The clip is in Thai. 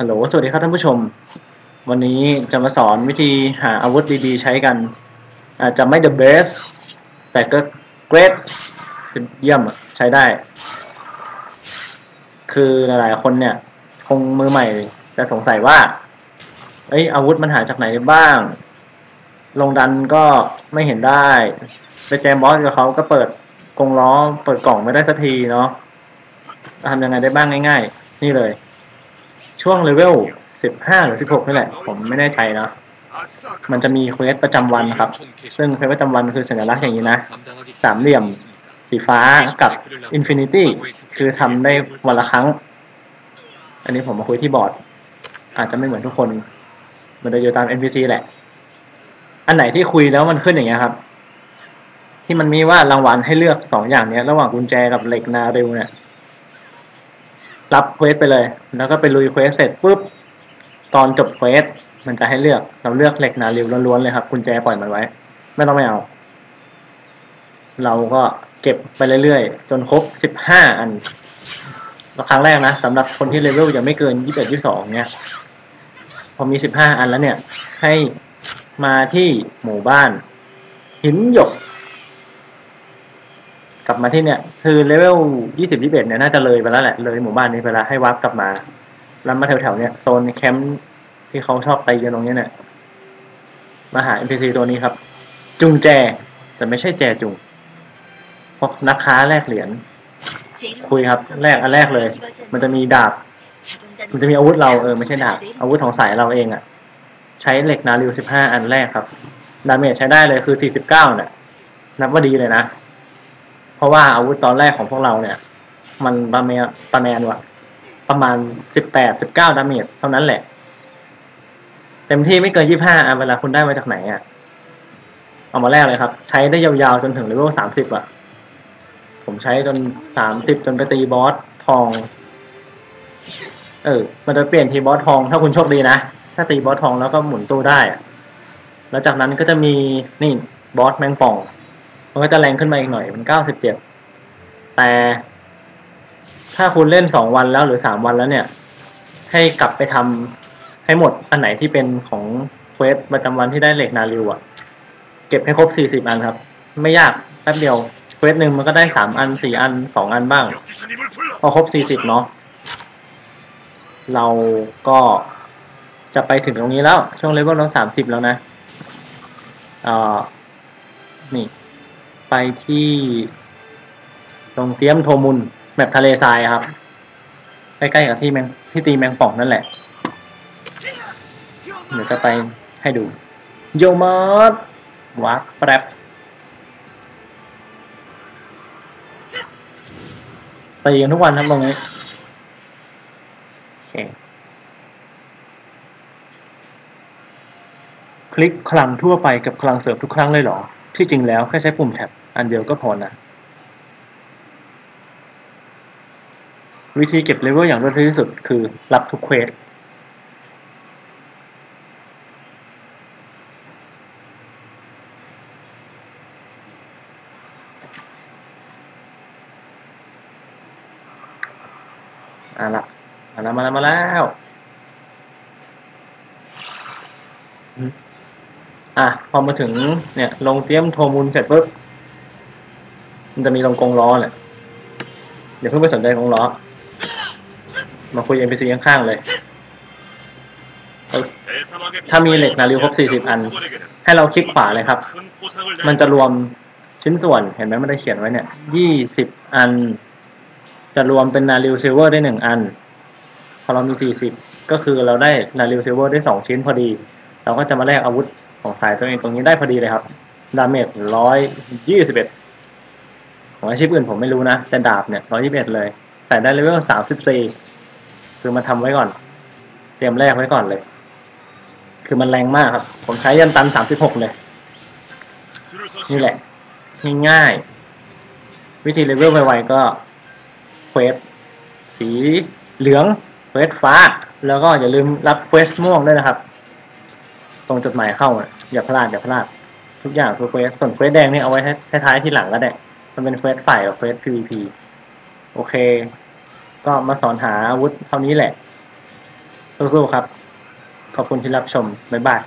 ฮัลโหล สวัสดีครับท่านผู้ชม วันนี้จะมาสอนวิธีหาอาวุธดีๆ ใช้กัน อาจจะไม่ the best แต่ก็ great คือเยี่ยมใช้ได้ คือหลายๆคนเนี่ย คงมือใหม่จะสงสัยว่า เอ้ยอาวุธมันหาจากไหนได้บ้าง ลงดันก็ไม่เห็นได้ ไปแจมบอสกับเขาก็เปิดกรงล้อ เปิดกล่องไม่ได้สักทีเนาะทำยังไงได้บ้างง่าย ๆ นี่เลย ช่วงเลเวลสิบห้าหรือสิบหกนี่แหละ ผมไม่แน่ใจเนาะมันจะมีเควสประจำวันครับ ซึ่งเควสประจำวันคือสัญลักษณ์อย่างนี้นะ สามเหลี่ยมสีฟ้ากับ Infinity คือทำได้วันละครั้ง อันนี้ผมมาคุยที่บอร์ด อาจจะไม่เหมือนทุกคน มันจะอยู่ตาม NPC แหละ อันไหนที่คุยแล้วมันขึ้นอย่างเงี้ยครับ ที่มันมีว่ารางวัลให้เลือกสองอย่างเนี้ย ระหว่างกุญแจกับเหล็กนาเร็วเนี่ย รับเควสไปเลย แล้วก็ไปลุยเควสเสร็จปุ๊บตอนจบเควสมันจะให้เลือกเราเลือกเหล็กนาเร็วล้วนๆเลยครับกุญแจปล่อยมันไว้ ไม่ต้องไม่เอา เราก็เก็บไปเรื่อยๆ จนครบสิบห้าอันครั้งแรกนะสำหรับคนที่เลเวลยังไม่เกินยี่สิบเอ็ดยี่สองเนี่ย พอมีสิบห้าอันแล้วเนี่ย ให้มาที่หมู่บ้าน หินหยก กลับมาที่เนี่ยคือเลเวลยี่สิบยี่สิบเอ็ดเนี่ยน่าจะเลยไปแล้วแหละเลยหมู่บ้านนี้ไปแล้วให้วับกลับมา แล้วมาแถวๆเนี่ยโซนแคมป์ที่เขาชอบตีกันตรงนี้เนี่ยมาหา NPC ตัวนี้ครับ จุงแจ แต่ไม่ใช่แจจุงเพราะนักค้าแลกเหรียญคุยครับแรกอันแรกเลย มันจะมีดาบ มันจะมีอาวุธเราเออไม่ใช่ดาบ อาวุธของสายเราเองอะ่ะ ใช้เหล็กนาริวสิบห้าอันแรกครับ ดาเมจใช้ได้เลยคือสี่สิบเก้าเนี่ยนับว่าดีเลยนะ เพราะว่าอาวุธตอนแรกของพวกเราเนี่ย มันประมาณประมาณว่าประมาณสิบแปดสิบเก้าดาเมจเท่านั้นแหละ เต็มที่ไม่เกินยี่ห้าอะเวลาคุณได้มาจากไหนอะเอามาแรกเลยครับ ใช้ได้ยาวๆจนถึงเลเวลสามสิบอะ ผมใช้จนสามสิบจนไปตีบอสทอง เออ มันจะเปลี่ยนทีบอสทอง ถ้าคุณโชคดีนะ ถ้าตีบอสทองแล้วก็หมุนตู้ได้อะแล้วจากนั้นก็จะมีนี่บอสแมงป่อง มันก็จะแรงขึ้นมาอีกหน่อยเป็นเก้าสิบเจ็ดแต่ถ้าคุณเล่นสองวันแล้วหรือสามวันแล้วเนี่ย ให้กลับไปทำให้หมดอันไหนที่เป็นของเควสประจำวันที่ได้เหล็กนาริวอะเก็บให้ครบสี่สิบอันครับ ไม่ยากแป๊บเดียวเควสหนึ่งมันก็ได้สามอันสี่อันสองอันบ้างพอครบสี่สิบเนาะเราก็จะไปถึงตรงนี้แล้ว ช่วงเลเวลเราสามสิบแล้วนะ เอ่อ นี่ ไปที่ ตรงเตียมโทมุนแบบทะเลทรายครับ ใกล้ๆกับที่แมงที่ตีแมงป่องนั่นแหละ เดี๋ยวจะไปให้ดู โยมอสวักแป๊บตีกันทุกวันครับตรงนี้โอเคคลิกคลังทั่วไปกับคลังเสริมทุกครั้งเลยเหรอ ที่จริงแล้วแค่ใช้ปุ่มแท็บอันเดียวก็พอนะวิธีเก็บเลเวลอย่างรวดเร็วที่สุดคือรับทุกเควสอะละมาแล้วมาแล้วมาแล้ว อะพอมาถึงเนี่ยลงเตรียมโทมูลเสร็จปุ๊บมันจะมีลงกรงล้อแหละเดี๋ยวเพิ่งไปสนใจกรงล้อ มาคุย NPC ข้างๆเลย ถ้ามีเหล็กนาริวครบ 40 อัน ให้เราคลิกขวาเลยครับ มันจะรวมชิ้นส่วนเห็นไหมมันได้เขียนไว้เนี่ย 20 อัน จะรวมเป็นนาริวซิลเวอร์ได้หนึ่งอัน พอเรามี 40 ก็คือเราได้นาริวซิลเวอร์ได้ 2 ชิ้นพอดี เราก็จะมาแลกอาวุธ ของสายตัวเองตรงนี้ได้พอดีเลยครับ ดาเมจ121ของอาชีพอื่นผมไม่รู้นะ แต่ดาบเนี่ย121เอ็ดเลย ใส่ได้เลเวล34คือมาทำไว้ก่อน เตรียมแลกไว้ก่อนเลย คือมันแรงมากครับ ผมใช้ยันตัน36เลย นี่แหละ ง่ายๆ วิธีเลเวลไวๆก็เควสสีเหลืองเควสฟ้า แล้วก็อย่าลืมรับเควสม่วงด้วยนะครับ ตรงจดหมายเข้าน่ะอย่าพลาดอย่าพลาด ทุกอย่างทุกเควสส่วนเควสแดงนี่เอาไว้ท้ายๆที่หลังก็ได้ มันเป็นเควสฝ่ายกับเควส PVP โอเค ก็มาสอนหาอาวุธเท่านี้แหละสู้ๆครับ ขอบคุณที่รับชม บ๊ายบาย